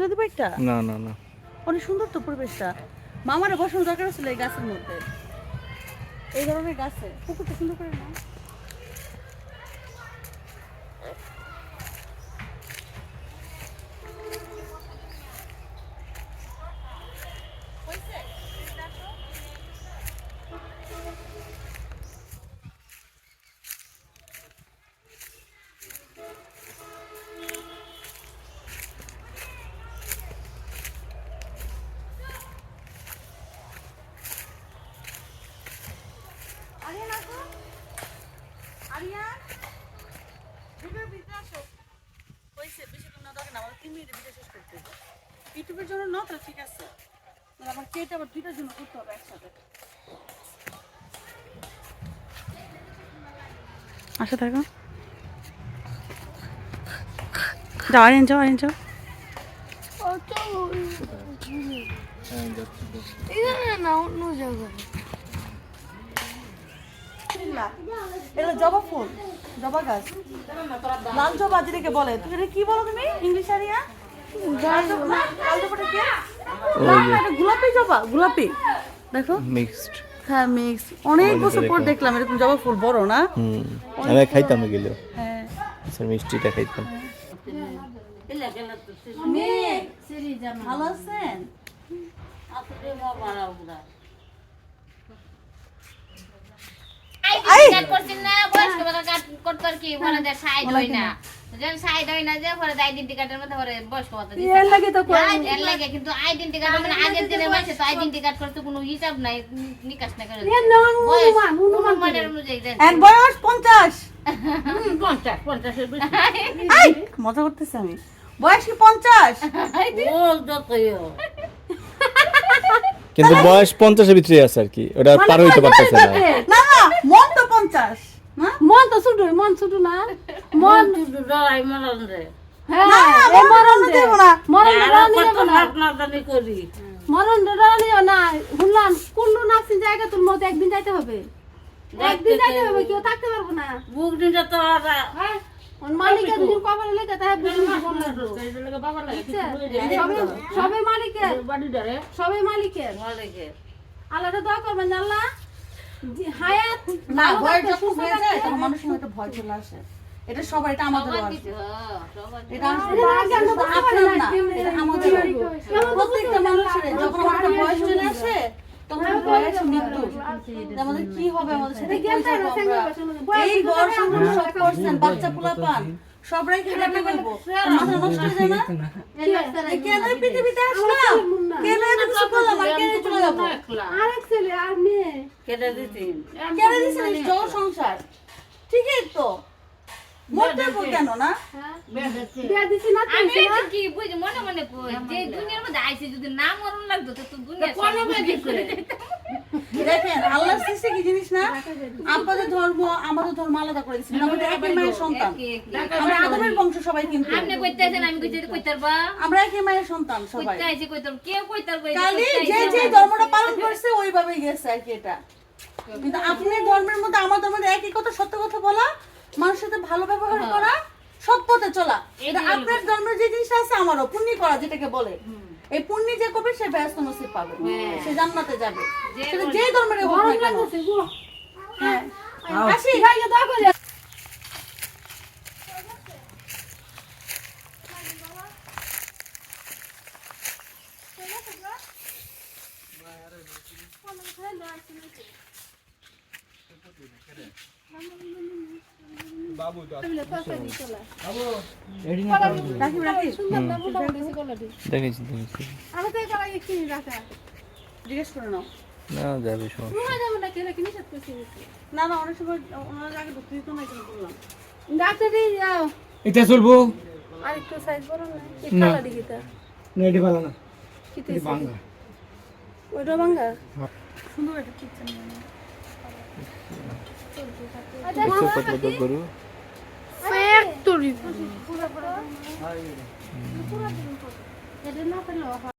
তুলে দেবো একটা? না না না। অনেক সুন্দর তো পরিবেশটা। মামারে বসানো দরকার ছিল এই গাছের মধ্যে। এই ধরনের গাছে। পুকুরটা সুন্দর করে না আরিয়ান আসো আরিয়ান ভিডিওর ভিতরে আসো হয়েছে বেশিক্ষণ না দরকার না আমার তিন মিনিটে ভিডিও শেষ করতে হবে। ইউটিউবের জন্য ন তো ঠিক আছে। আমার কেটে আবার দুইটার জন্য করতে হবে একসাথে। আশা থাকো যাও আরিয়ান যাও আরিয়ান যাও। হ্যাঁ না অন্য জায়গায়। এটা জবা ফুল জবা গাছ। লাল জবা যেটাকে বলে তুমি এটা কি বলো তুমি? ইংলিশ আরিয়া? এটা গোলাপি জবা গোলাপি। দেখো। মিক্সড হ্যাঁ মিক্স অনেক বছর পর দেখলাম। এরকম জবা ফুল বড় না? আমি খাইতাম এগুলো। হ্যাঁ। মিষ্টিটা খাইতাম। ভালো আছেন? আইডি করছেন না বয়স্ক ভাতা কার্ড করতে আর কি পরে দেয় সাইড হয় না। যখন সাইড হয় না যে পরে আইডেন্টি কার্ডের মধ্যে পরে বয়স্ক ভাতা দিচ্ছে এর লাগে তো কই- এর লাগে কিন্তু আইডেন্টি কার্ড মানে আগের দিনের মাসে তো আইডেন্টি কার্ড করতে কোনো হিসাব নাই নিকাশ না করে অনুমান বয়স পঞ্চাশ। পঞ্চাশ পঞ্চাশের আই, মজা করতেছি আমি। বয়স কি পঞ্চাশ? কিন্তু বয়স পঞ্চাশের ভিতরে আছে আর কি। ওটা পার হইতে পারতেছে না। মন তো পঞ্চাশ না? মন তো ছোট মন ছোট না? মন মরণ না। শুনলাম নাচি জায়গা তোর মতো একদিন যাইতে হবে। একদিন যাইতে হবে কেউ থাকতে পারব না। ওর মালিকের দুদিন কবরে লেগে তাই বুঝি জীবন লাগল সবে- সবে মালিকের সবে মালিকের আল্লাহটা দোয়া করবেন আল্লাহ হায়াত না ভালো যখন হয়ে যায় তখন মানুষের মধ্যে ভয় চলে আসে এটা সবার এটা আমাদের হ্যাঁ। এটা আপনার না, এটা আমাদের প্রত্যেকটা মানুষের যখন আমার একটা বয়স চলে আসে তখন ভয় আসে মৃত্যু আমাদের কি হবে আমাদের সাথে কই এই ঘর সব করছেন বাচ্চা পোলা পান সব রেখে রেখে করব মাথা নষ্ট হয়ে যায় না কেন পৃথিবীতে আসলাম কেন এত কিছু করলাম আর কেন চলে যাব আরেক ছেলে আর মেয়ে কেন দিচ্ছেন এই জল সংসার ঠিকই তো মরতে হব কেন না? বিয়া দিছি না আমি কি বুঝি মনে মনে কই যে দুনিয়ার মধ্যে আইছে যদি না মরণ লাগতো তো তুই দুনিয়া করে? দেখেন আল্লাহর সৃষ্টি কি জিনিস না? আপনাদের ধর্ম আমাদের ধর্ম আলাদা করে দিয়েছে আমাদের একই মায়ের সন্তান। আমরা আদমের বংশ সবাই কিন্তু। আপনি কইতেছেন আমি কইতে কইতার আমরা একই মায়ের সন্তান সবাই। কইতে কইতার কেউ কালি যে যে ধর্মটা পালন করছে ওইভাবেই গেছে আর কি এটা। কিন্তু আপনি ধর্মের মধ্যে আমার ধর্মের একই কথা সত্য কথা বলা মানুষের সাথে ভালো ব্যবহার করা সৎ পথে চলা। এটা আপনার ধর্মের যে জিনিসটা আছে আমারও পুণ্যি করা যেটাকে বলে। এই পুণ্যি যে করবে সে ব্যস্ত নসিব পাবে। সে জান্নাতে যাবে। সেটা যে ধর্মের হোক না কেন। হ্যাঁ। আসি ভাইয়া দোয়া করে। রাখি রাখি দেখেছি দেখেছি। কিনি জিজ্ঞেস করে নাও। না যাবে সমস্যা। রুমা যাব না কেন কি নিষেধ করছি না না অনেক সময় ওনার আগে ঢুকতে দিত না এখানে বললাম। ডাক্তারে যাও। এটা চলবো? আর একটু সাইজ বড় না? কি কালা দিকে না এটা ভালো না। কি এটা বাংলা। ওইটা ভাঙ্গা সুন্দর একটা কিচেন কত কত গরু ফ্যাক্টরি পুরো পুরো এটা না পেল